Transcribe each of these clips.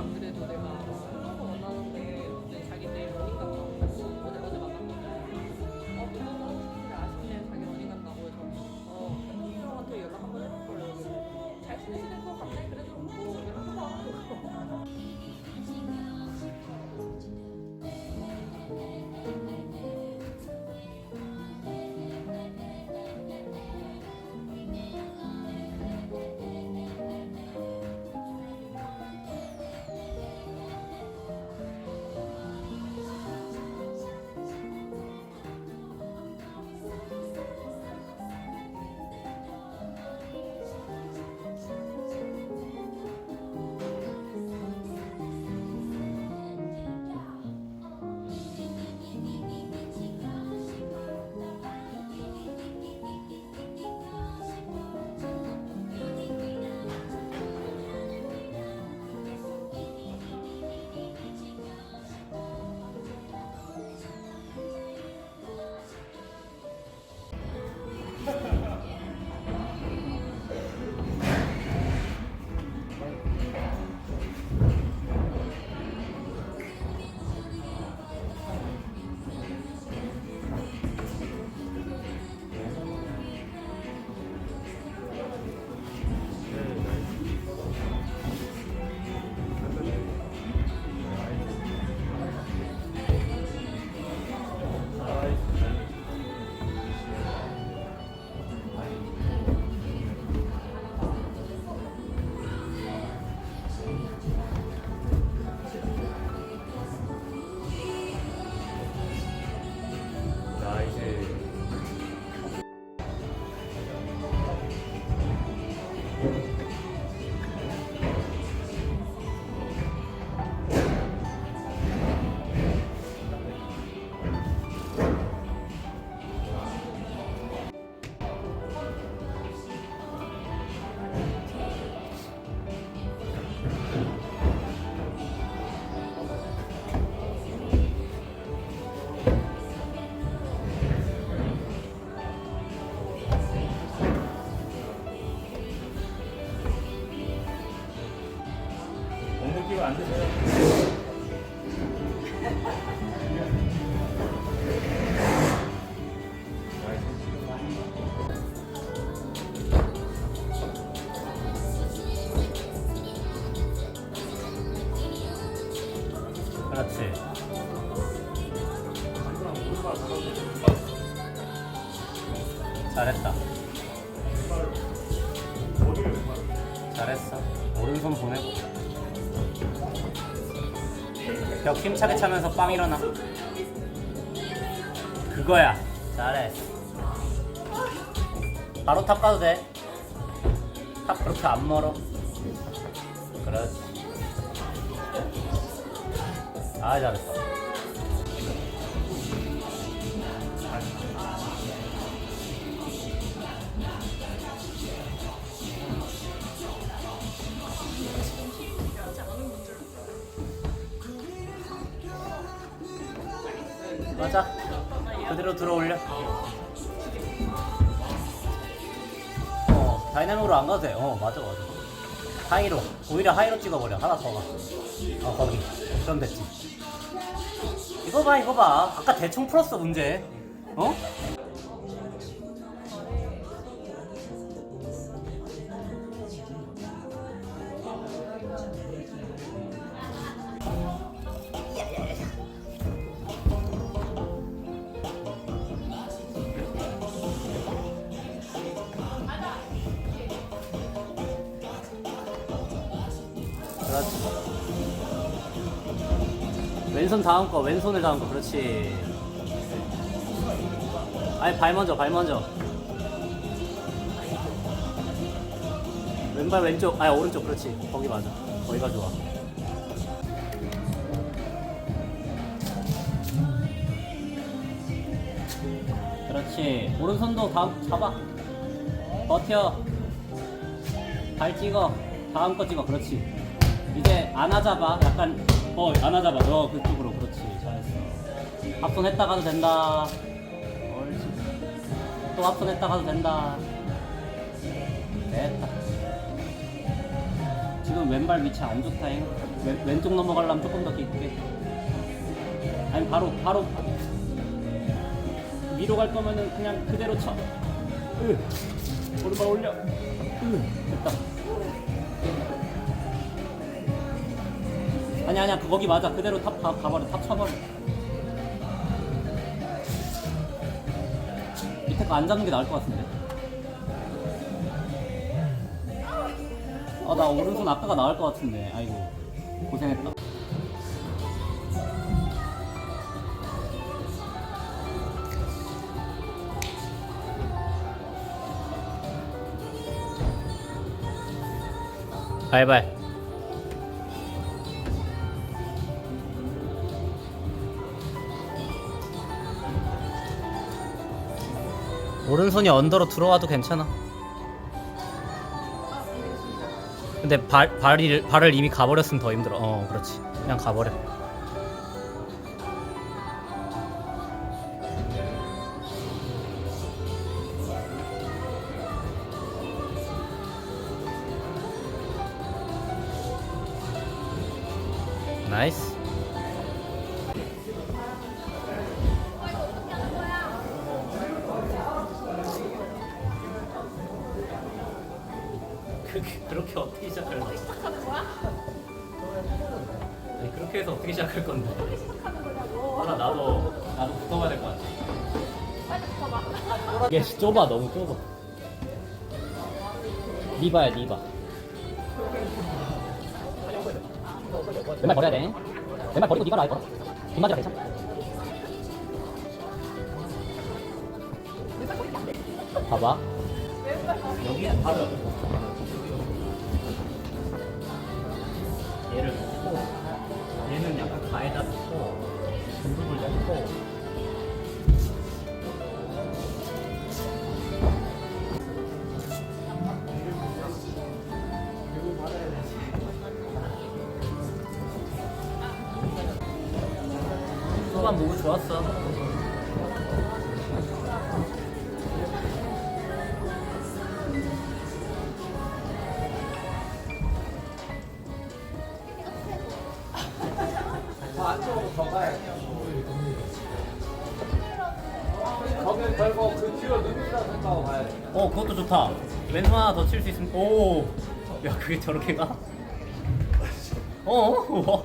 그래도 내가 이 끼고 앉으세요. 그렇지. 잘했다. 잘했어. 오른손 보내고. 벽 힘차게 차면서 빵 일어나. 그거야. 잘했어. 바로 탑 가도 돼. 탑 그렇게 안 멀어. 그렇지. 아, 잘했어. 맞아. 그대로 들어 올려. 어, 다이나믹으로 안 가도 돼. 어, 맞아, 맞아. 하이로. 오히려 하이로 찍어버려. 하나 더 가. 어, 거기. 그럼 됐지. 이거 봐, 이거 봐. 아까 대충 풀었어, 문제. 어? 그렇지. 왼손 다음 거, 왼손을 다음 거, 그렇지. 아니 발 먼저, 발 먼저. 왼발 왼쪽, 아니 오른쪽, 그렇지. 거기 맞아. 거기가 좋아. 그렇지. 오른손도 다음 잡아. 버텨. 발 찍어. 다음 거 찍어. 그렇지. 이제 안아 잡아. 약간 어 안아 잡아. 너 그쪽으로. 그렇지. 잘했어. 합손 했다 가도 된다. 옳지. 또 합손 했다 가도 된다. 됐다. 지금 왼발 위치 안 좋다잉. 왼, 왼쪽 넘어가려면 조금 더 깊게. 아니 바로 바로 위로 갈 거면은 그냥 그대로 쳐. 으. 오른발 올려. 으. 됐다. 아니 아니야. 그 거기 맞아. 그대로 탑 가, 가버려. 탑 쳐버려. 밑에 거 안 잡는 게 나을 것 같은데? 아나 오른손 아까가 나을 것 같은데. 아이고. 고생했다. 발발 오른손이 언더로 들어와도 괜찮아. 근데 발, 발이, 발을 이미 가버렸으면 더 힘들어. 어, 그렇지. 그냥 가버려. 나이스. 하나 나도 나도 붙어봐야 될 것 같아. 빨리 붙어봐. 이게 좁아 너무 좁아. 리바야 리바. 왼발 버려야 돼. 왼발 버리고 리바로 할 거야. 뒷맞이라 괜찮아. 봐봐. 여기 바로 옆에 거. 얘를 얘는 약간 가에다 놓고 무릎을 넣고 초반 무브 좋았어. 거기 걸고 그 뒤로 누른다 생각하고 가야 돼. 어, 그것도 좋다. 왼손 하나 더 칠 수 있으면. 오, 야, 그게 저렇게 가? 어, 와.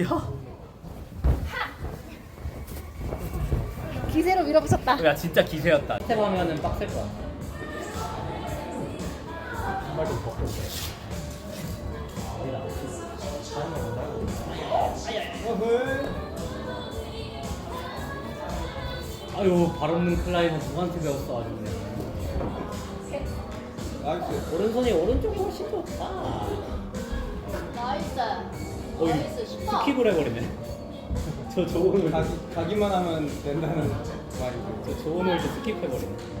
야, 기세로 밀어붙였다. 야, 진짜 기세였다. 스텝 하면은 빡셀 거야. 신발 아유, 발 없는 클라이머 누구한테 배웠어, 아주 그냥. 나이스. 오른손이 오른쪽이 훨씬 좋다. 나이스. 어, 나이스. 쉽다. 스킵을 해버리네. 저 좋은 홀, 가기, 가기만 하면 된다는 말이고. 저 좋은 홀도 스킵해버리네.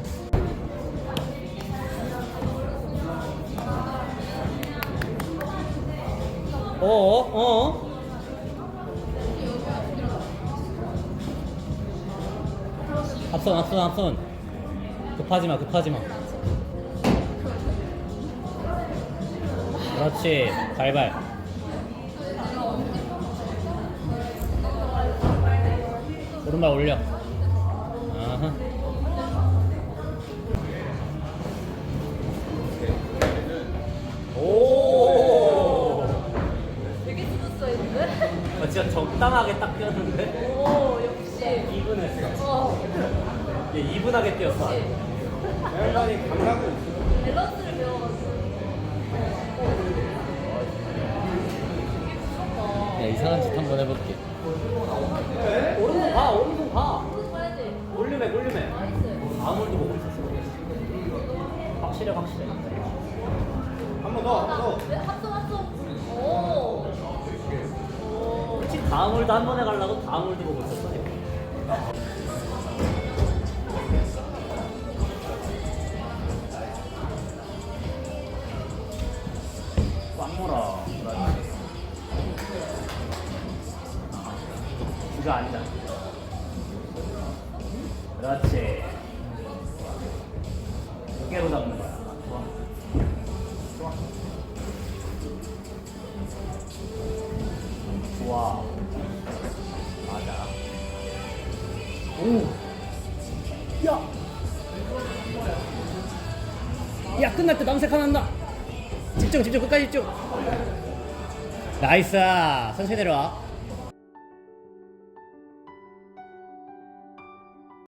어어 어? 앞선 앞선 앞선. 급하지 마 급하지 마. 그렇지. 발발. 오른발 올려. 아하. 오! 되게 스무스했는데? 아, 진짜 적당하게 딱 뛰었는데? 오, 역시. 이분했어 어, 얘 이분하게 뛰었어 아주. 멜반이 감각이 있어. 밸런스를 배워가지고. 무섭다. 이상한 짓 한번 해볼게. 오른손 가 오른손 가 오른쪽 가야지. 볼륨해 볼륨해 나이스. 아무리 보고 있었어 확실해 확실해 한 번 더, 한 번 더. 왜 합성 합성? 오. 오. 그치 다음 홀도 한 번에 가려고 다음 홀도 보고 있었어 그거 아니다. 그렇지. 두개로 잡는 거야. 좋아. 좋아. 좋아. 맞아. 오. 야! 야 끝날 때 남색 하나 난다. 집중 집중. 끝까지 집중. 나이스. 천천히 내려와